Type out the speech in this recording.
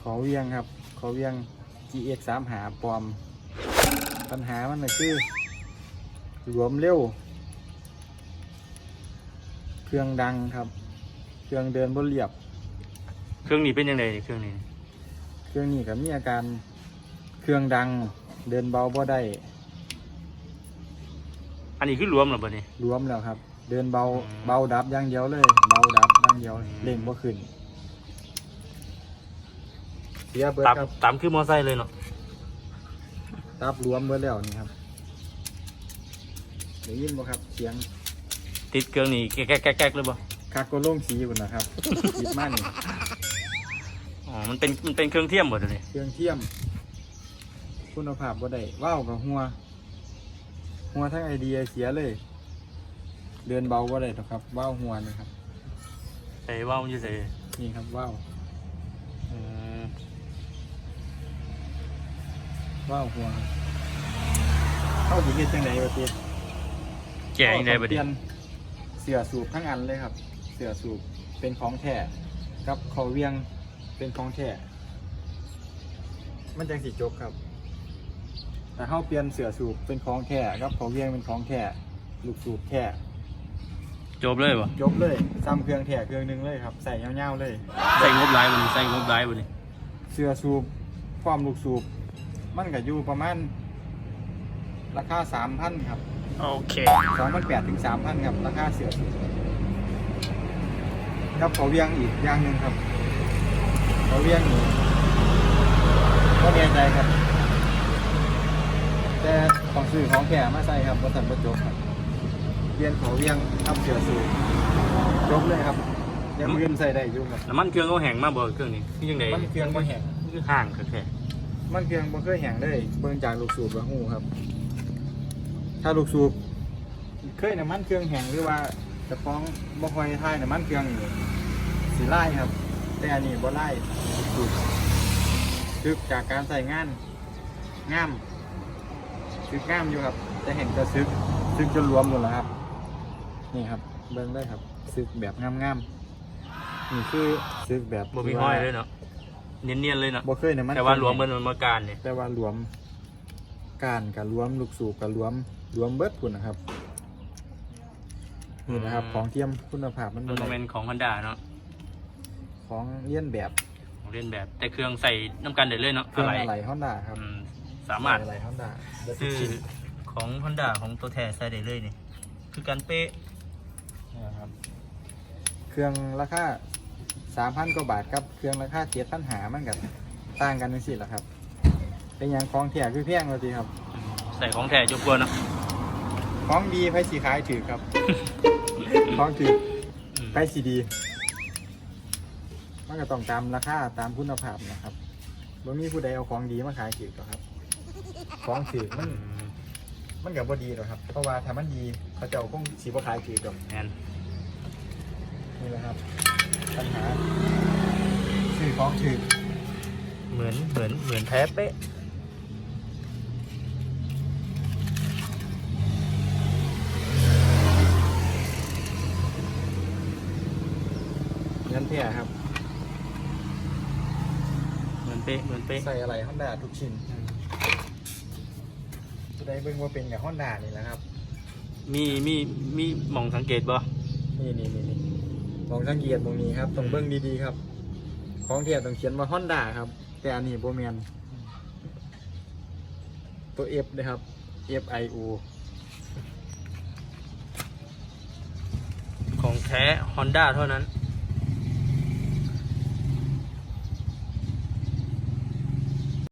ขอเวียงครับ ขอเวียง GX 3หาปลอม ปัญหามันก็คือรวมเร็ว เครื่องดังครับ เครื่องเดินบนเรียบ เครื่องนี้เป็นยังไงเครื่องนี้ เครื่องนี้ก็มีอาการเครื่องดังเดินเบาบ่ได้อันนี้คือรวมเหรอบ่นี่รวมแล้วครับ เดินเบาอืม เบาดับอย่างเดียวเลย เบาดับอย่างเดียวอืมเร่งบ่ขึ้น เสียเบิดตามครับตามคือมอไซค์เลยเนาะดับรวมเบิดแล้วนี่ครับได้ยินบ่ครับเสียงติดเครื่องนี้แก๊กแก๊กแก๊กแก๊กเลยบ่คากโกโล่งสีบุ่นนะครับคิดมั่นอ๋อมันเป็นมันเป็นเครื่องเทียมหมดเลยเครื่องเทียม คุณภาพบ่ได้ว้าวกับหัว หัวทั้งไอเดียเสียเลย เดินเบาบ่ได้หรอกครับว้าวหัวนะครับใส่ว่าวมันจะใส่นี่ครับว้าว ว้าวหัวครับเข้าสิเฮ็ดจังไดวะติแก่ยังไงบ่เปดิลี่ยนเสือสูบทั้งอันเลยครับ เสือสูบเป็นของแท้กับเขาเวียงเป็นของแท้มันจังสิจบครับ แต่เขาเปลี่ยนเสือสูบเป็นของแท้กับเขาเวียงเป็นของแท้ลูกสูบแท้จบเลยบ่จบเลยซ้ำเครื่องแท้เครื่องหนึงเลยครับใส่เงาวๆเลย ใส่งบหลายบ่นี่ใส่งบหลายบ่นี่เสือสูบความลูกสูบ มันก็อยู่ประมาณ ราคาสามพันครับโอเคสองพันแปดถึงสามพันครับ ราคาเสือสูบครับเขาเวียงอีกอย่างหนึ่งครับเขาเวียงนี่ก็แน่ใจครับ แต่ต้องซื้อของแก่มาใส่ครับบนสันบนจบครับเวียนเขาเวียงทำเสือสูบจบเลยครับยังมืนใส่ได้อยู่ครับน้ำมันเครื่องเขาแห้งมากบ่เครื่องนี้คือยังไงมันเครื่องบ่แห้งคือห่างแค่ มันเครื่องบ่เคยแห้งเลยเบิ่งจากลูกสูบแล้วฮู้ครับ ถ้าลูกสูบเคยน้ำมันเครื่องแห้งหรือว่าจะฟ้องบ่ค่อยทายน้ำมันเครื่องนี่สิไล่ครับ แต่อันนี้บ่ไล่สูบคือจากการใส่งานงามซึกงามอยู่ครับ จะเห็นจะซึกซึกจนรวมหมดแล้วครับ นี่ครับเบิ่งได้ครับซึกแบบงามๆนี่คือซึกแบบบ่มีห้อยเลยเนาะ เนียนๆเลยเนาะบ่เคยน้ำมันแต่ว่าเครอวมแห้งเบิ่นมันมาการเนี่ยแต่ว่ารวมการกับรวมลูกสูบกับรวมรวมเบิดคุณนะครับนี่นะครับ ของเทียมคุณภาพมันมันบ่บ่ได้แม่นของ Honda เนาะของเลียนแบบของเล่นแบบ แต่เครื่องใส่น้ำกันได้เลยเนาะเครื่องอะไรอะไรฮอนด้าครับอืมสามารถอะไรฮอนด้าซื้อของ Honda ของตัวแท้ใส่ได้เลยนี่คือการเป๊ะนะครับเครื่องราคา สามพันกว่าบาทครับเครื่องราคาเจ็ดพันหามันกันต่างกันนั่นสิแหละครับ เป็นอย่างของแถคือเพียงเลยทีครับ ใส่ของแท้จบกวนเนาะของดีไพ่สีขายถือครับ ของถืออืมไปสีดี มันก็ต้องตามราคาตามคุณภาพนะครับบ่มีผู้ใดเอาของดีมาขายถือหรอกครับ ของถือมันอืมมันกับบ่ดีหรอกครับ เพราะว่าถ้ามันดีเขาเจ้าคงสีบ่ขายถือหรอกแมนนี่แหละครับ ปัญหาซื้อของถือเหมือนเหมือนเหมือนแท้เป๊ะเงินแท้ครับ เหมือนเป๊ะเหมือนเป๊ะใส่อะไรฮอนด้าทุกชิ้นผู้ใดเบิ่งว่าเป็นกับฮอนด้านี่แหละครับ มีมีมีหมองสังเกตบ่นี่นี่นี่นี่ มองสังเกตตรงนี้ครับต้องเบิ่งดีๆครับ ของเทียบต้องเขียนว่าฮอนด้าครับ แต่อันนี้โบแมนตัว F นะครับ F I O ของแท้ Honda เท่านั้น